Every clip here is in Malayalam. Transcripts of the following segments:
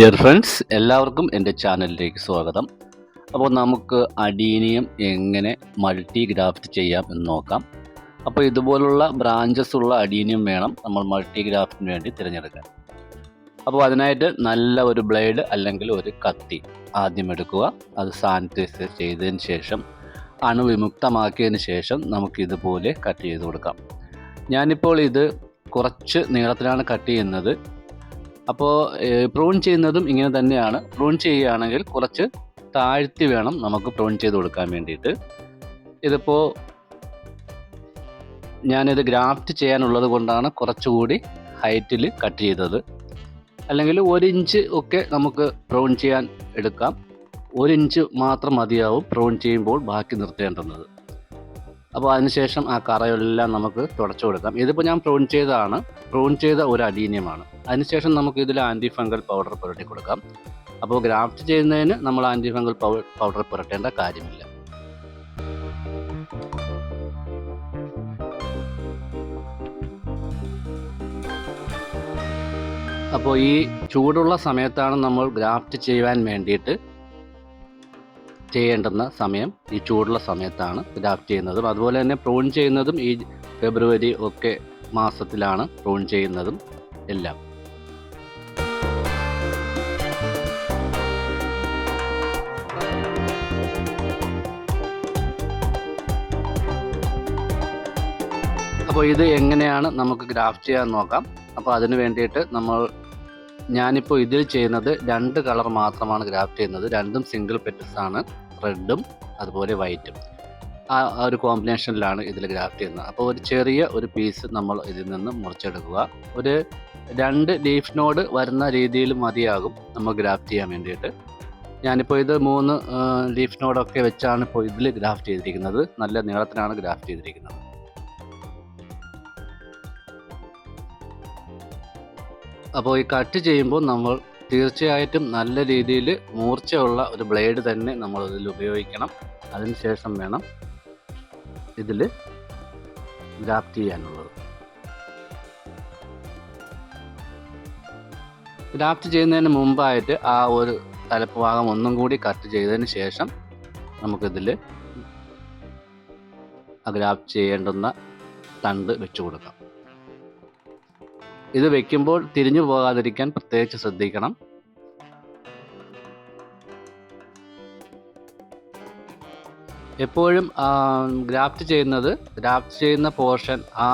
ഡിയർ ഫ്രണ്ട്സ് എല്ലാവർക്കും എന്റെ ചാനലിലേക്ക് സ്വാഗതം. അപ്പോൾ നമുക്ക് അഡീനിയം എങ്ങനെ മൾട്ടി ഗ്രാഫ്റ്റ് ചെയ്യാം എന്ന് നോക്കാം. അപ്പോൾ ഇതുപോലുള്ള ബ്രാഞ്ചസ് ഉള്ള അഡീനിയം വേണം നമ്മൾ മൾട്ടി ഗ്രാഫ്റ്റിന് വേണ്ടി തിരഞ്ഞെടുക്കാൻ. അപ്പോൾ അതിനായിട്ട് നല്ല ഒരു ബ്ലേഡ് അല്ലെങ്കിൽ ഒരു കത്തി ആദ്യം എടുക്കുക. അത് സാനിറ്റൈസ് ചെയ്തതിന് ശേഷം അണുവിമുക്തമാക്കിയതിന് ശേഷം നമുക്ക് ഇതുപോലെ കട്ട് ചെയ്ത് കൊടുക്കാം. ഞാനിപ്പോൾ ഇത് കുറച്ച് നീളത്തിലാണ് കട്ട് ചെയ്യുന്നത്. അപ്പോൾ പ്രൂൺ ചെയ്യുന്നതും ഇങ്ങനെ തന്നെയാണ്. പ്രൂൺ ചെയ്യുകയാണെങ്കിൽ കുറച്ച് താഴ്ത്തി വേണം നമുക്ക് പ്രൂൺ ചെയ്ത് കൊടുക്കാൻ വേണ്ടിയിട്ട്. ഇതിപ്പോൾ ഞാനിത് ഗ്രാഫ്റ്റ് ചെയ്യാനുള്ളത് കൊണ്ടാണ് കുറച്ചുകൂടി ഹൈറ്റിൽ കട്ട് ചെയ്തത്. അല്ലെങ്കിൽ ഒരു ഇഞ്ച് ഒക്കെ നമുക്ക് പ്രൂൺ ചെയ്യാൻ എടുക്കാം. ഒരു ഇഞ്ച് മാത്രം മതിയാവും പ്രൂൺ ചെയ്യുമ്പോൾ ബാക്കി നിർത്തേണ്ടുന്നത്. അപ്പോൾ അതിനുശേഷം ആ കറയെല്ലാം നമുക്ക് തുടച്ചു കൊടുക്കാം. ഇതിപ്പോൾ ഞാൻ പ്രൂൺ ചെയ്തതാണ്. പ്രൂൺ ചെയ്ത ഒരു അലീനിയമാണ്. അതിനുശേഷം നമുക്ക് ഇതിൽ ആന്റി ഫംഗൽ പൗഡർ പുരട്ടി കൊടുക്കാം. അപ്പോൾ ഗ്രാഫ്റ്റ് ചെയ്യുന്നതിന് നമ്മൾ ആന്റി ഫംഗൽ പൗഡർ പുരട്ടേണ്ട കാര്യമില്ല. അപ്പോൾ ഈ ചൂടുള്ള സമയത്താണ് നമ്മൾ ഗ്രാഫ്റ്റ് ചെയ്യുവാൻ വേണ്ടിയിട്ട് ചെയ്യേണ്ടുന്ന സമയം ഈ ചൂടുള്ള സമയത്താണ് ഗ്രാഫ്റ്റ് ചെയ്യുന്നതും. അതുപോലെ തന്നെ പ്രൂൺ ചെയ്യുന്നതും ഈ ഫെബ്രുവരി ഒക്കെ മാസത്തിലാണ് പ്രൂൺ ചെയ്യുന്നതും എല്ലാം. അപ്പോൾ ഇത് എങ്ങനെയാണ് നമുക്ക് ഗ്രാഫ്റ്റ് ചെയ്യാൻ നോക്കാം. അപ്പോൾ അതിന് വേണ്ടിയിട്ട് നമ്മൾ ഞാനിപ്പോൾ ഇതിൽ ചെയ്യുന്നത് രണ്ട് കളർ മാത്രമാണ് ഗ്രാഫ്റ്റ് ചെയ്യുന്നത്. രണ്ടും സിംഗിൾ പെറ്റൽസ് ആണ്. റെഡും അതുപോലെ വൈറ്റും. ആ ഒരു കോമ്പിനേഷനിലാണ് ഇതിൽ ഗ്രാഫ്റ്റ് ചെയ്യുന്നത്. അപ്പോൾ ഒരു ചെറിയ ഒരു പീസ് നമ്മൾ ഇതിൽ നിന്ന് മുറിച്ചെടുക്കുക. ഒരു രണ്ട് ലീഫ് നോഡ് വരുന്ന രീതിയിൽ മതിയാകും നമ്മൾ ഗ്രാഫ്റ്റ് ചെയ്യാൻ വേണ്ടിയിട്ട്. ഞാനിപ്പോൾ ഇത് മൂന്ന് ലീഫ് നോഡൊക്കെ വെച്ചാണ് ഇപ്പോൾ ഇതിൽ ഗ്രാഫ്റ്റ് ചെയ്തിരിക്കുന്നത്. നല്ല നീളത്തിലാണ് ഗ്രാഫ്റ്റ് ചെയ്തിരിക്കുന്നത്. അപ്പോൾ ഈ കട്ട് ചെയ്യുമ്പോൾ നമ്മൾ തീർച്ചയായിട്ടും നല്ല രീതിയിൽ മൂർച്ചയുള്ള ഒരു ബ്ലേഡ് തന്നെ നമ്മൾ ഇതിൽ ഉപയോഗിക്കണം. അതിനുശേഷം വേണം ഇതിൽ ഗ്രാഫ്റ്റ് ചെയ്യാനുള്ളത്. ഗ്രാഫ്റ്റ് ചെയ്യുന്നതിന് മുമ്പായിട്ട് ആ ഒരു തലപ്പ് ഭാഗം ഒന്നും കൂടി കട്ട് ചെയ്തതിന് ശേഷം നമുക്കിതിൽ ഗ്രാഫ്റ്റ് ചെയ്യേണ്ടുന്ന തണ്ട് വെച്ചു കൊടുക്കാം. ഇത് വെക്കുമ്പോൾ തിരിഞ്ഞു പോകാതിരിക്കാൻ പ്രത്യേകിച്ച് ശ്രദ്ധിക്കണം. എപ്പോഴും ഗ്രാഫ്റ്റ് ചെയ്യുന്നത് ഗ്രാഫ്റ്റ് ചെയ്യുന്ന പോർഷൻ ആ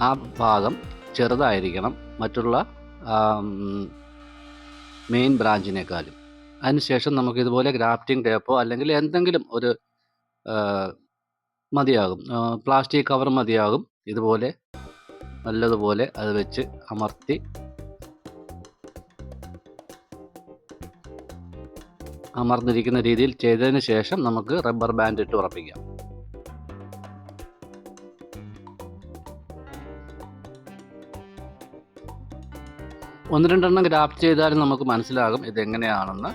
ആ ഭാഗം ചെറുതായിരിക്കണം. മറ്റുള്ള മെയിൻ ബ്രാഞ്ചിനേക്കാളും. അതിനുശേഷം നമുക്ക് ഇതുപോലെ ഗ്രാഫ്റ്റിംഗ് ടേപ്പോ അല്ലെങ്കിൽ എന്തെങ്കിലും ഒരു മതിയാകും. പ്ലാസ്റ്റിക് കവർ മതിയാകും. ഇതുപോലെ നല്ലതുപോലെ അത് വെച്ച് അമർത്തി അമർന്നിരിക്കുന്ന രീതിയിൽ ചെയ്തതിന് ശേഷം നമുക്ക് റബ്ബർ ബാൻഡ് ഇട്ട് ഉറപ്പിക്കാം. ഒന്ന് രണ്ടെണ്ണം ഗ്രാഫ്റ്റ് ചെയ്താലും നമുക്ക് മനസ്സിലാകും ഇതെങ്ങനെയാണെന്ന്.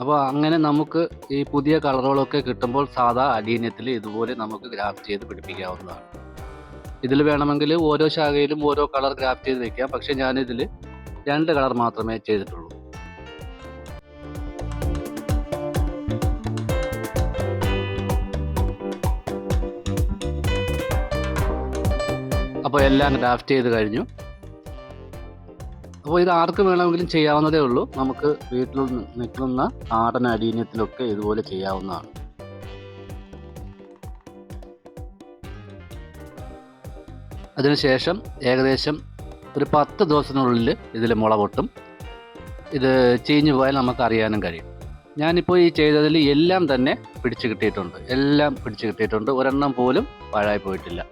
അപ്പോൾ അങ്ങനെ നമുക്ക് ഈ പുതിയ കളറുകളൊക്കെ കിട്ടുമ്പോൾ സാധാ അലീനത്തിൽ ഇതുപോലെ നമുക്ക് ഗ്രാഫ്റ്റ് ചെയ്ത് പിടിപ്പിക്കാവുന്നതാണ്. ഇതിൽ വേണമെങ്കിൽ ഓരോ ശാഖയിലും ഓരോ കളർ ഗ്രാഫ്റ്റ് ചെയ്ത് വെക്കാം. പക്ഷെ ഞാനിതിൽ രണ്ട് കളർ മാത്രമേ ചെയ്തിട്ടുള്ളൂ. അപ്പോൾ എല്ലാം ഗ്രാഫ്റ്റ് ചെയ്ത് കഴിഞ്ഞു. അപ്പോൾ ഇത് ആർക്ക് വേണമെങ്കിലും ചെയ്യാവുന്നതേ ഉള്ളൂ. നമുക്ക് വീട്ടിൽ നിൽക്കുന്ന നാടൻ അടീന്യത്തിലൊക്കെ ഇതുപോലെ ചെയ്യാവുന്നതാണ്. അതിനുശേഷം ഏകദേശം ഒരു പത്ത് ദിവസത്തിനുള്ളിൽ ഇതിൽ മുള പൊട്ടും. ഇത് ചീഞ്ഞു പോയാൽ നമുക്ക് അറിയാനും കഴിയും. ഞാനിപ്പോൾ ഈ ചെയ്തതിൽ എല്ലാം തന്നെ പിടിച്ചു കിട്ടിയിട്ടുണ്ട്. എല്ലാം പിടിച്ചു കിട്ടിയിട്ടുണ്ട്. ഒരെണ്ണം പോലും പാഴായി പോയിട്ടില്ല.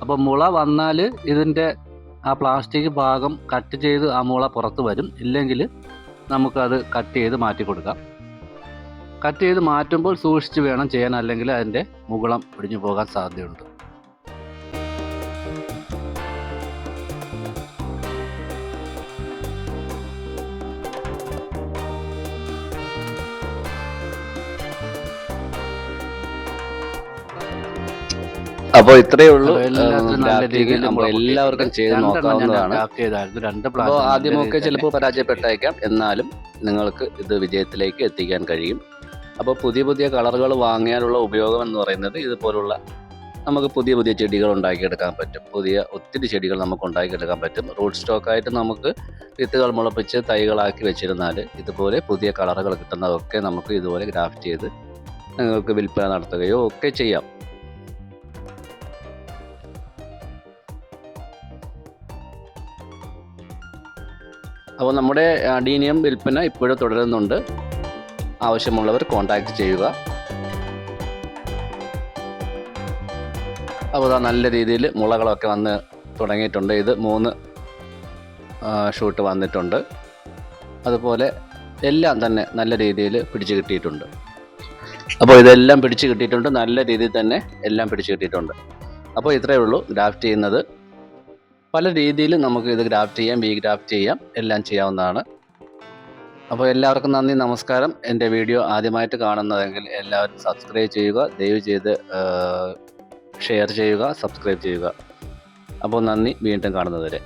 അപ്പോൾ മുള വന്നാൽ ഇതിന്റെ ആ പ്ലാസ്റ്റിക് ഭാഗം കട്ട് ചെയ്ത് ആ മുള പുറത്ത് വരും. ഇല്ലെങ്കിൽ നമുക്കത് കട്ട് ചെയ്ത് മാറ്റി കൊടുക്കാം. കട്ട് ചെയ്ത് മാറ്റുമ്പോൾ സൂക്ഷിച്ച് വേണം ചെയ്യാൻ. അല്ലെങ്കിൽ അതിന്റെ മുകളം ഒടിഞ്ഞു പോകാൻ സാധ്യതയുണ്ട്. നമ്മൾ ഇത്രേ ഉള്ളൂ. എല്ലാവർക്കും ചെയ്ത് നോക്കാവുന്നതാണ്. രണ്ട് അപ്പോൾ ആദ്യമൊക്കെ ചിലപ്പോൾ പരാജയപ്പെട്ടേക്കാം. എന്നാലും നിങ്ങൾക്ക് ഇത് വിജയത്തിലേക്ക് എത്തിക്കാൻ കഴിയും. അപ്പോൾ പുതിയ പുതിയ കളറുകൾ വാങ്ങിയാലുള്ള ഉപയോഗം എന്ന് പറയുന്നത് ഇതുപോലുള്ള നമുക്ക് പുതിയ പുതിയ ചെടികൾ ഉണ്ടാക്കിയെടുക്കാൻ പറ്റും. പുതിയ ഒത്തിരി ചെടികൾ നമുക്ക് ഉണ്ടാക്കിയെടുക്കാൻ പറ്റും. റൂട്ട് സ്റ്റോക്കായിട്ട് നമുക്ക് വിത്തുകൾ മുളപ്പിച്ച് തൈകളാക്കി വെച്ചിരുന്നാൽ ഇതുപോലെ പുതിയ കളറുകൾ കിട്ടുന്നതൊക്കെ നമുക്ക് ഇതുപോലെ ഗ്രാഫ്റ്റ് ചെയ്ത് നിങ്ങൾക്ക് വിൽപ്പന നടത്തുകയോ ഒക്കെ ചെയ്യാം. അപ്പോൾ നമ്മുടെ അഡീനിയം വിൽപ്പന ഇപ്പോഴും തുടരുന്നുണ്ട്. ആവശ്യമുള്ളവർ കോൺടാക്റ്റ് ചെയ്യുക. അപ്പോൾ നല്ല രീതിയിൽ മുളകളൊക്കെ വന്ന് തുടങ്ങിയിട്ടുണ്ട്. ഇത് മൂന്ന് ഷൂട്ട് വന്നിട്ടുണ്ട്. അതുപോലെ എല്ലാം തന്നെ നല്ല രീതിയിൽ പിടിച്ചു കിട്ടിയിട്ടുണ്ട്. അപ്പോൾ ഇതെല്ലാം പിടിച്ചു കിട്ടിയിട്ടുണ്ട്. നല്ല രീതിയിൽ തന്നെ എല്ലാം പിടിച്ചു കിട്ടിയിട്ടുണ്ട്. അപ്പോൾ ഇത്രയേ ഉള്ളൂ. ഗ്രാഫ്റ്റ് ചെയ്യുന്നത്. പല രീതിയിൽ നമുക്ക് ഇത് ഗ്രാഫ്റ്റ് ചെയ്യാം വി ഗ്രാഫ്റ്റ് ചെയ്യാം എല്ലാം ചെയ്യാവുന്നതാണ്. അപ്പോൾ എല്ലാവർക്കും നന്ദി നമസ്കാരം. എന്റെ വീഡിയോ ആദ്യമായിട്ട് കാണുന്നതെങ്കിൽ എല്ലാവരും സബ്സ്ക്രൈബ് ചെയ്യുക ദയവ് ചെയ്ത് ഷെയർ ചെയ്യുക സബ്സ്ക്രൈബ് ചെയ്യുക. അപ്പോൾ നന്ദി വീണ്ടും കാണുന്നതുവരെ.